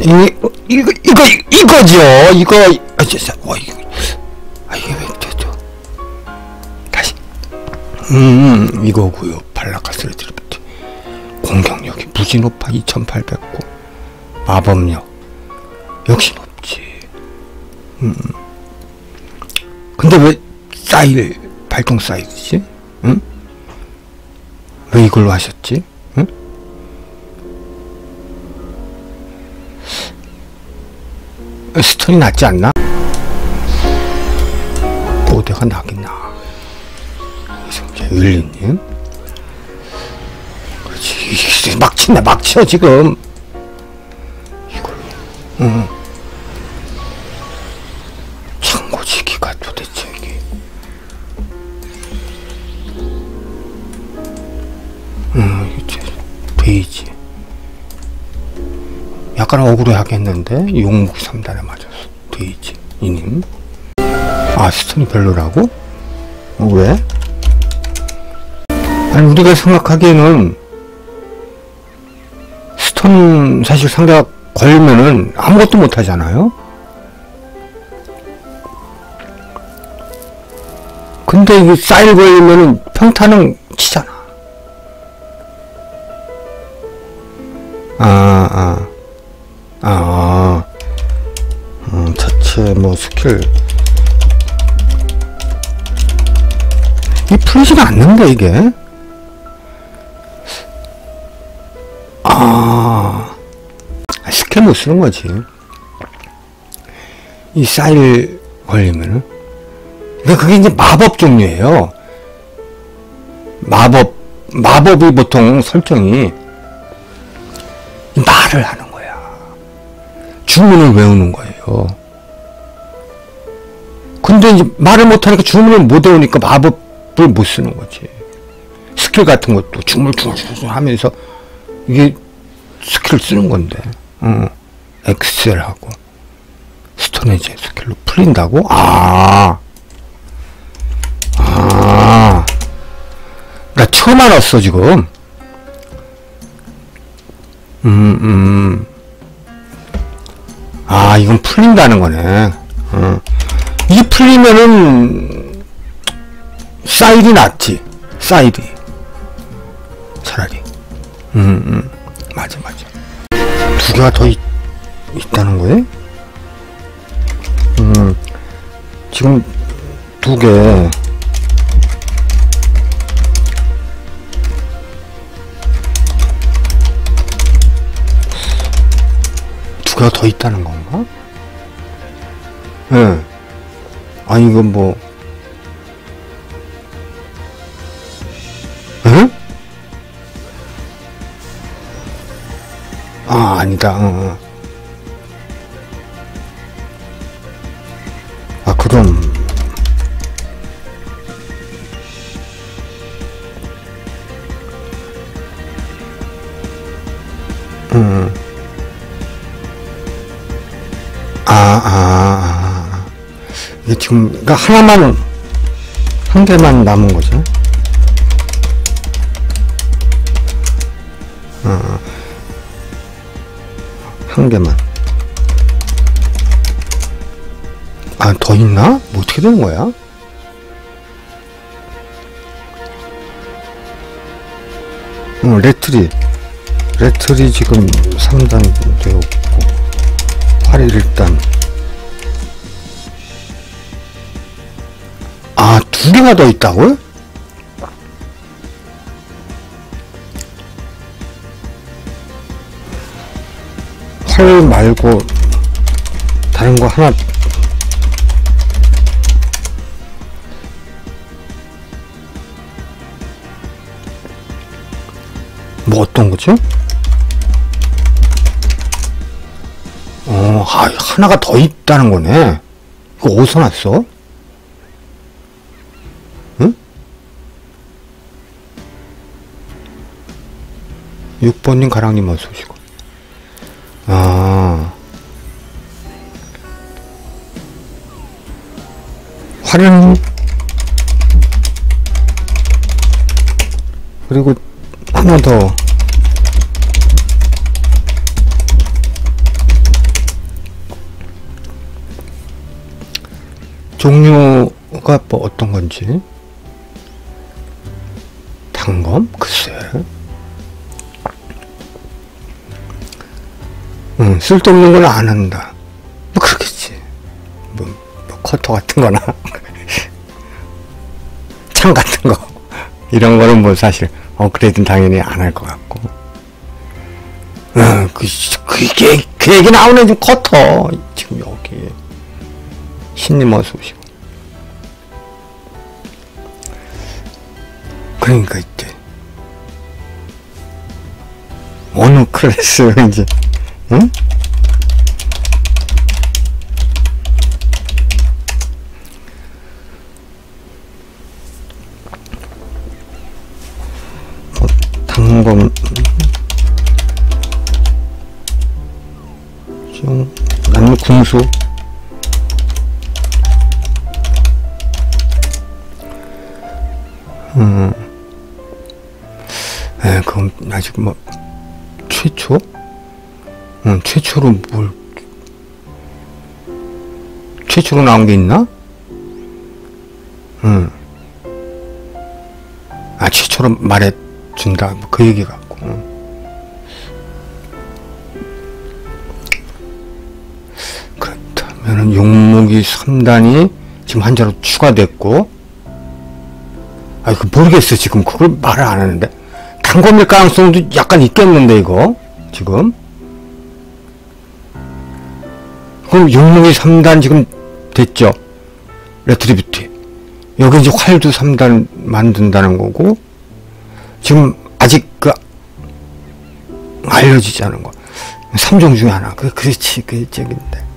이, 이거, 이거, 이거죠. 이거, 아, 진짜, 와, 이거, 아, 이게 왜, 저, 저. 다시. 음, 이거고요 발라카스를 드리프트. 공격력이 무지 높아, 2809. 마법력. 역시 높지. 음. 근데 왜, 사일, 발동 사이즈지? 응? 왜 이걸로 하셨지? 스톤이 낫지 않나? 보드가 나긴 나. 이성재 윌리님. 그렇지. 막 친다, 막 쳐, 지금. 이걸로. 응. 약간 억울해하겠는데 용목 3단에 맞았어. 베이지. 이님. 아 스톤이 별로라고? 어, 왜? 아니 우리가 생각하기에는 스톤 사실 상대가 걸면은 아무것도 못하잖아요? 근데 이게 사일 걸리면은 평타는 치잖아. 아, 아, 아, 뭐 스킬. 이 풀리지가 않는데, 이게. 아, 스킬 못 쓰는 거지. 이 사일 걸리면은. 근데 그게 이제 마법 종류예요. 마법, 마법이 보통 설정이 말을 하는 거야. 주문을 외우는 거예요. 근데 이제 말을 못하니까 주문을 못 외우니까 마법을 못 쓰는 거지. 스킬 같은 것도 주문을 주문을 하면서 이게 스킬을 쓰는 건데, 어, 엑셀하고 스토네지 스킬로 풀린다고? 아, 아, 나 처음 알았어 지금. 음, 음. 아, 이건 풀린다는 거네. 어. 이 풀리면은, 사일이 낫지. 사일이. 차라리. 음, 음. 맞아, 맞아. 두 개가 더 있, 있다는 거예요? 음, 지금 두 개. 두 개가 더 있다는 건가? 예. 이건 뭐, 응? 아, 아니다. 어, 그니까 하나만, 한 개만 남은 거죠. 어, 한 개만. 아, 더 있나? 뭐 어떻게 되는 거야? 응, 레트리. 레트리 지금 3단 되었고, 활이 일단. 두 개가 더 있다고요? 활 말고, 다른 거 하나 뭐 어떤 거죠? 어, 아, 하나가 더 있다는 거네. 이거 어디서 났어? 6번님 가랑님 어서 오시고. 아. 화려한 그리고 하나 더. 종류가 뭐 어떤 건지. 단검? 글쎄. 응, 쓸데없는 건안 한다. 뭐 그렇겠지. 뭐, 뭐 커터 같은 거나. 창 같은 거. 이런 거는 뭐 사실 업그레이드는 당연히 안 할 것 같고. 응, 그, 그, 그, 그 얘기 나오네 지금 커터. 지금 여기. 신님 어서 오시고. 그러니까 이제 어느 클래스인지 응? 뭐, 당검 좀 나는 궁수 음. 에, 그건 아직 뭐 최초? 응, 최초로 뭘 최초로 나온 게 있나? 응. 아 최초로 말해준다 뭐 그 얘기 같고. 응. 그렇다면은 용목이 3단이 지금 한자로 추가됐고 아, 그 모르겠어 지금 그걸 말을 안 하는데 단검일 가능성도 약간 있겠는데 이거 지금 그럼 용목이 3단 지금 됐죠? 레트리뷰티. 여기 이제 활도 3단 만든다는 거고 지금 아직 그 알려지지 않은 거. 3종 중에 하나. 그 그렇지 그 저긴데.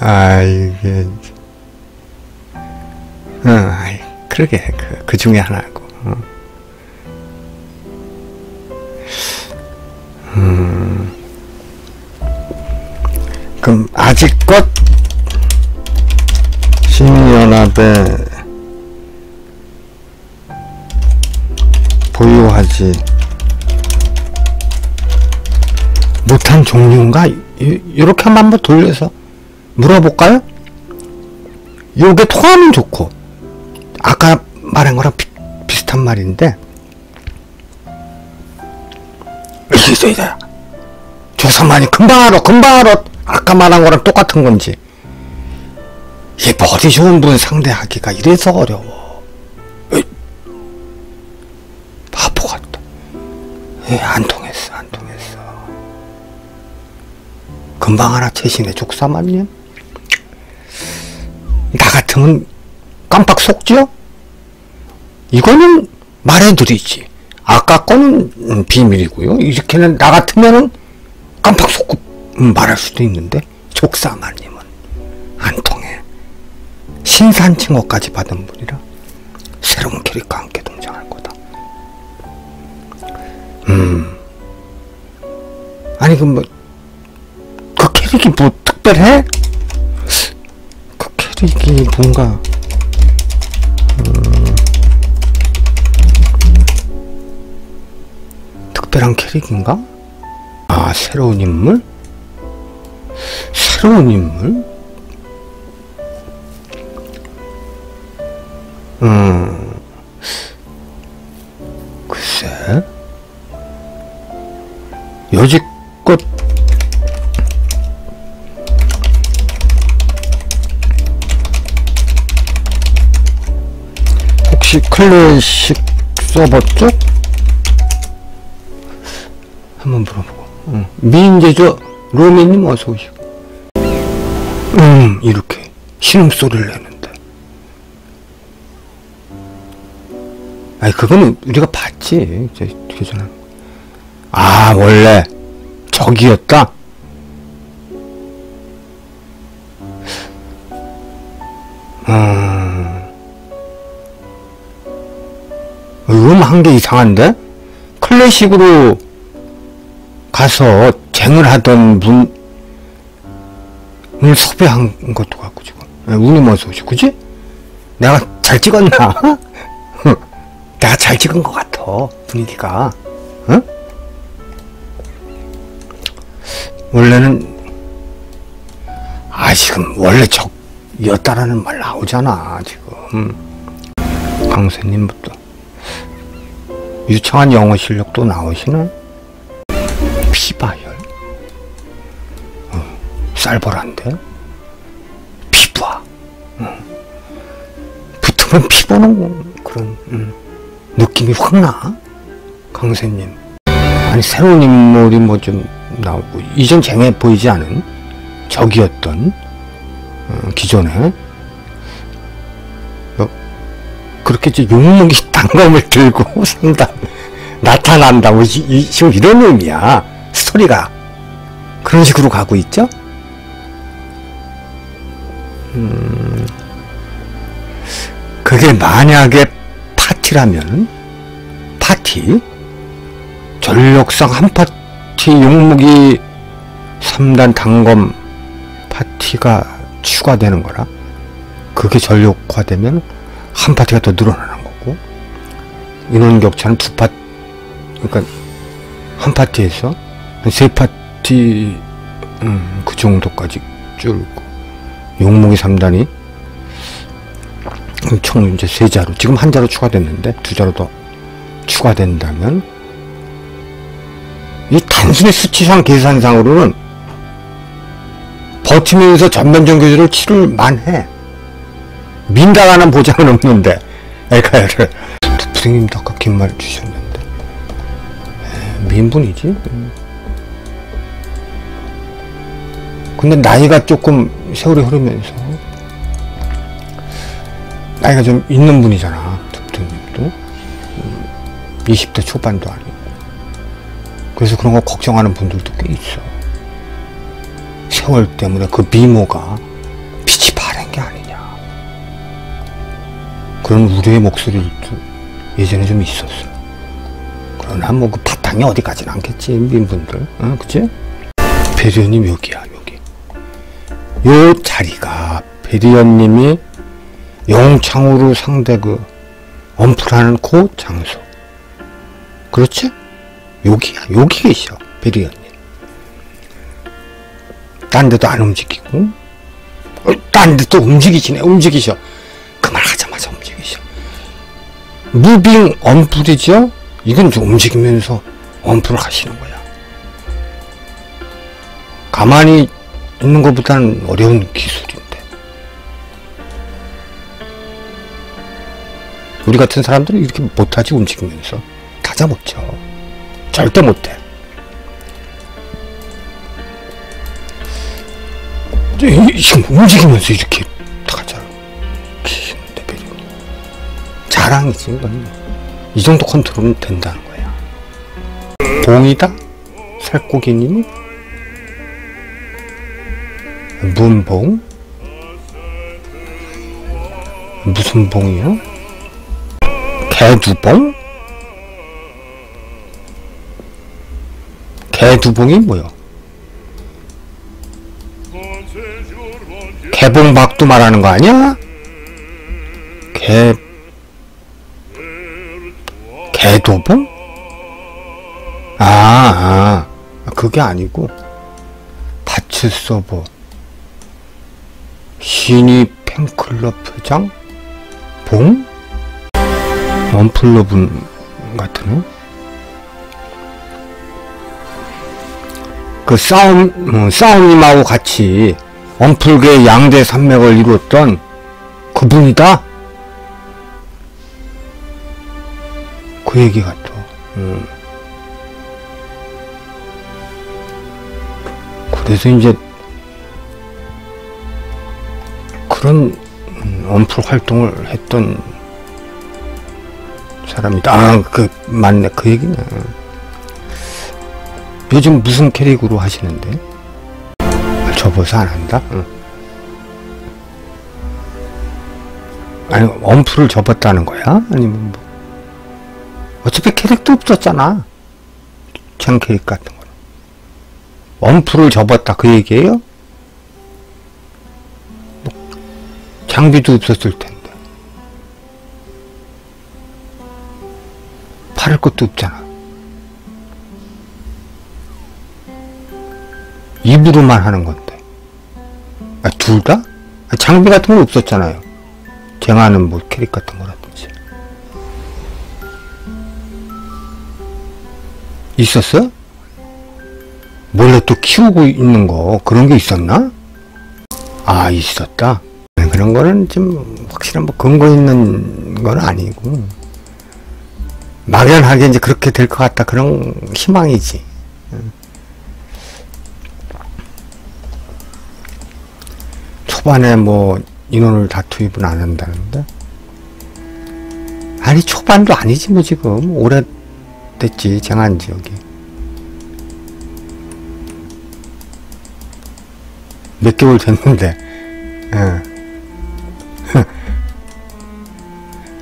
아, 이게, 어, 아이, 그러게, 그, 그 중에 하나고, 어. 음, 그럼, 아직껏, 신연합에 보유하지 못한 종류인가? 이렇게 한번 돌려서 물어볼까요? 요게 통하면 좋고 아까 말한 거랑 비, 비슷한 말인데 이게 조사만이 금방 알아 금방 알아 아까 말한 거랑 똑같은 건지. 이 머리 좋은 분 상대하기가 이래서 어려워. 에이, 바보 같다 에이, 안 통했어 안 통했어. 금방 알아 최신의 족사만님 나 같으면 깜빡 속죠? 이거는 말해드리지. 아까 거는 음, 비밀이고요. 이렇게는 나 같으면은 깜빡 속고 음, 말할 수도 있는데 족사마님은 안 통해. 신산 칭호까지 받은 분이라 새로운 캐릭터 함께 등장할 거다. 음. 아니 그 뭐 그 캐릭이 뭐 특별해? 이게 뭔가 특별한 캐릭인가? 아 새로운 인물? 새로운 인물? 음 글쎄 여지껏 혹시 클래식 서버 쪽? 한번 물어보고. 응. 미인제조 로미님 어서 오시고. 음 이렇게 신음소리를 내는데. 아니 그거는 우리가 봤지. 교전은 아 원래 저기였다? 음. 음한 게 이상한데? 클래식으로 가서 쟁을 하던 분을 섭외한 것도 같고 지금 운이 어서 오시 그지? 내가 잘 찍었나? 내가 잘 찍은 것 같아 분위기가 응? 원래는 지금 원래 적이었다라는 말 나오잖아 지금 강세님부터 유창한 영어 실력도 나오시는 쌀벌한데 피부와 어. 붙으면 피 보는 그런 음, 느낌이 확 나. 강세님. 아니 새로운 인물이 뭐 좀 나오고 이전 쟁에 보이지 않은 적이었던 어, 기존에 뭐 그렇게 용목이 단검을 들고 상담 나타난다 뭐 이, 이, 이런 의미야 스토리가 그런 식으로 가고 있죠. 음, 그게 만약에 파티라면 파티? 전력상 한 파티 용무기 3단 단검 파티가 추가되는 거라 그게 전력화되면 한 파티가 더 늘어나는 거고 인원 격차는 두 파티 그러니까 한 파티에서 한 세 파티 음, 그 정도까지 줄고 용무기 3단이 총 이제 세 자로 지금 한 자로 추가됐는데 두 자로 더 추가된다면 이 단순히 수치상 계산상으로는 버티면서 전면전 교제를 치를 만해. 민당하는 보장은 없는데 에카야를. 부생님도 아까 긴말 주셨는데. 에, 민분이지? 음. 근데 나이가 조금 세월이 흐르면서 나이가 좀 있는 분이잖아 득득님도. 음, 20대 초반도 아니고. 그래서 그런 거 걱정하는 분들도 꽤 있어. 세월 때문에 그 미모가 빛이 바랜 게 아니냐. 그런 우려의 목소리도 예전에 좀 있었어. 그러나 뭐 그 바탕이 어디까지는 않겠지 민분들. 어, 그치? 배리언님 여기야 여기 요 자리가 배리언님이 영창으로 상대 그 언플하는 그 장소. 그렇지? 여기야 여기 계셔 베리언님. 딴 데도 안 움직이고. 어, 딴 데도 움직이시네 움직이셔. 그 말 하자마자 움직이셔. 무빙 언플이죠? 이건 좀 움직이면서 언플을 하시는 거야. 가만히 있는 것보다는 어려운 기술인데. 우리 같은 사람들은 이렇게 못하지 움직이면서. 타자 못 쳐. 절대 못해. 움직이면서 이렇게 자랑이지 이건. 이 정도 컨트롤은 된다는 거야. 봉이다? 살코기님이 문봉 무슨 봉이요? 개두봉? 개두봉이 뭐요? 개봉박도 말하는 거 아니야? 개 개도봉? 아, 아 그게 아니고 파츠 서버 신이 팬클럽 회장 봉? 원플러분 같으네. 그 싸움, 어, 싸움님하고 같이 원풀계 양대 산맥을 이루었던 그분이다? 그 얘기 같아. 음. 그래서 이제 그런 음, 언풀 활동을 했던 사람이다. 아, 그, 맞네. 그 얘기네. 요즘 무슨 캐릭으로 하시는데? 접어서 안 한다? 응. 아니, 엄프를 접었다는 거야? 아니면 뭐. 어차피 캐릭도 없었잖아. 전 캐릭 같은 거. 엄프를 접었다. 그 얘기예요? 장비도 없었을 텐데. 팔을 것도 없잖아. 입으로만 하는 건데. 아, 둘 다? 장비 같은 건 없었잖아요. 쟁하는 뭐 캐릭 같은 거라든지. 있었어? 몰래 또 키우고 있는 거 그런 게 있었나? 아 있었다. 네, 그런 거는 좀 확실한 뭐 근거 있는 건 아니고 막연하게 이제 그렇게 될 것 같다 그런 희망이지. 초반에 뭐 인원을 다 투입은 안 한다는데 아니 초반도 아니지 뭐 지금 오래 됐지 정한 지역이 몇 개월 됐는데 예.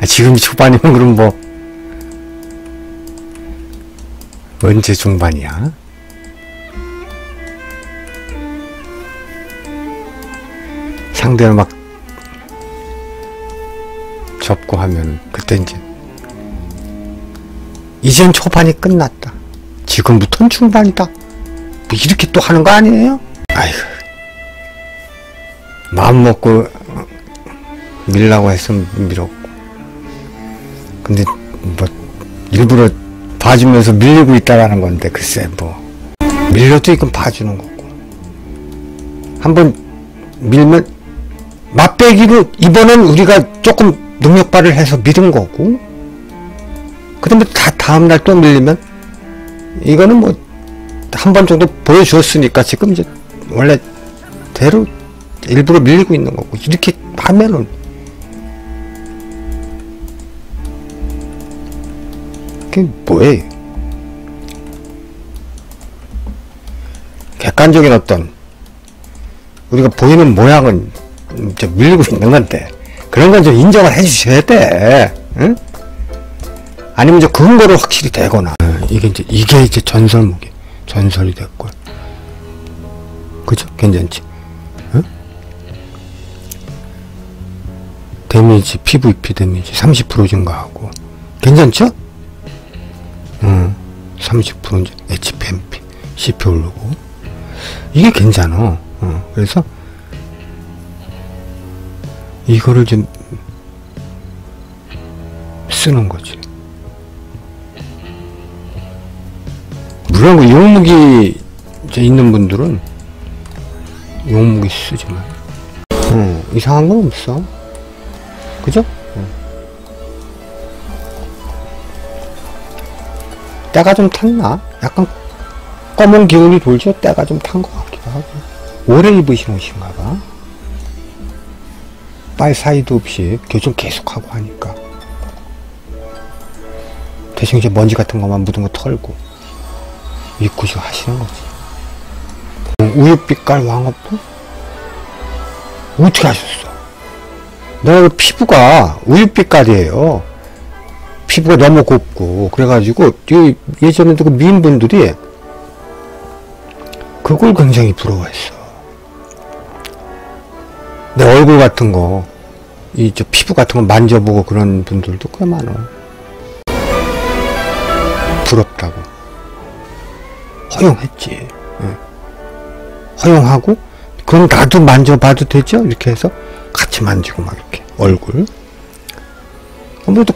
아, 지금이 초반이면 그럼 뭐 언제 중반이야? 상대를 막 접고 하면 그때 이제 이젠 초반이 끝났다. 지금부터는 중반이다. 뭐 이렇게 또 하는 거 아니에요? 아이고 마음 먹고 밀라고 했으면 밀었고 근데 뭐 일부러 봐주면서 밀리고 있다라는 건데 글쎄 뭐. 밀려도 이건 봐주는 거고. 한번 밀면 맛배기로 이번엔 우리가 조금 능력 발휘를 해서 밀은 거고. 그 다음에 다 다음날 또 밀리면 이거는 뭐 한 번 정도 보여주었으니까 지금 이제 원래 대로 일부러 밀리고 있는 거고. 이렇게 하면은 그게 뭐예요? 객관적인 어떤 우리가 보이는 모양은 이제 밀리고 있는 건데 그런 건 좀 인정을 해주셔야 돼. 응? 아니면 이제 근거를 확실히 대거나 이게 이제 이게 이제 전설무기 전설이 됐고 그죠? 괜찮지? 응? 데미지 PVP 데미지 30% 증가하고 괜찮죠? 응. 30% 이제 HPMP CP 오르고 이게 괜찮아. 어, 그래서 이거를 좀 쓰는 거지. 물론 그 용무기 있는 분들은 용무기 쓰지만 어, 이상한 건 없어. 그죠? 때가 좀 탔나? 약간 검은 기운이 돌죠? 때가 좀 탄 것 같기도 하고. 오래 입으신 옷인가 봐. 빨 사이도 없이 교정 계속하고 하니까. 대신 이제 먼지 같은 것만 묻은 거 털고 입고 지금 하시는 거지. 우유빛깔 왕업도? 어떻게 하셨어? 내가 그 피부가 우유빛깔이에요. 피부가 너무 곱고 그래가지고 예전에도 그 미인분들이 그걸 굉장히 부러워했어. 내 얼굴 같은 거, 이 저 피부 같은 거 만져보고 그런 분들도 꽤 많아. 부럽다고. 허용했지. 예. 허용하고, 그럼 나도 만져봐도 되죠? 이렇게 해서 같이 만지고 막 이렇게 얼굴. 아무래도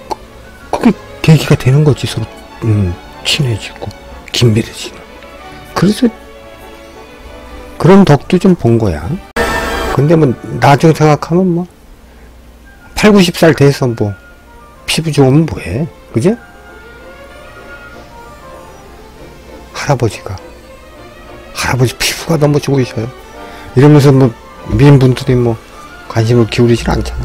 계기가 되는 거지 서로 음, 친해지고 긴밀해지는. 그래서 그런 덕도 좀 본 거야. 근데 뭐 나중에 생각하면 뭐 8, 90살 돼서 뭐 피부 좋으면 뭐해? 그죠? 할아버지가 할아버지 피부가 너무 좋으셔요. 이러면서 뭐 미인분들이 뭐 관심을 기울이질 않잖아.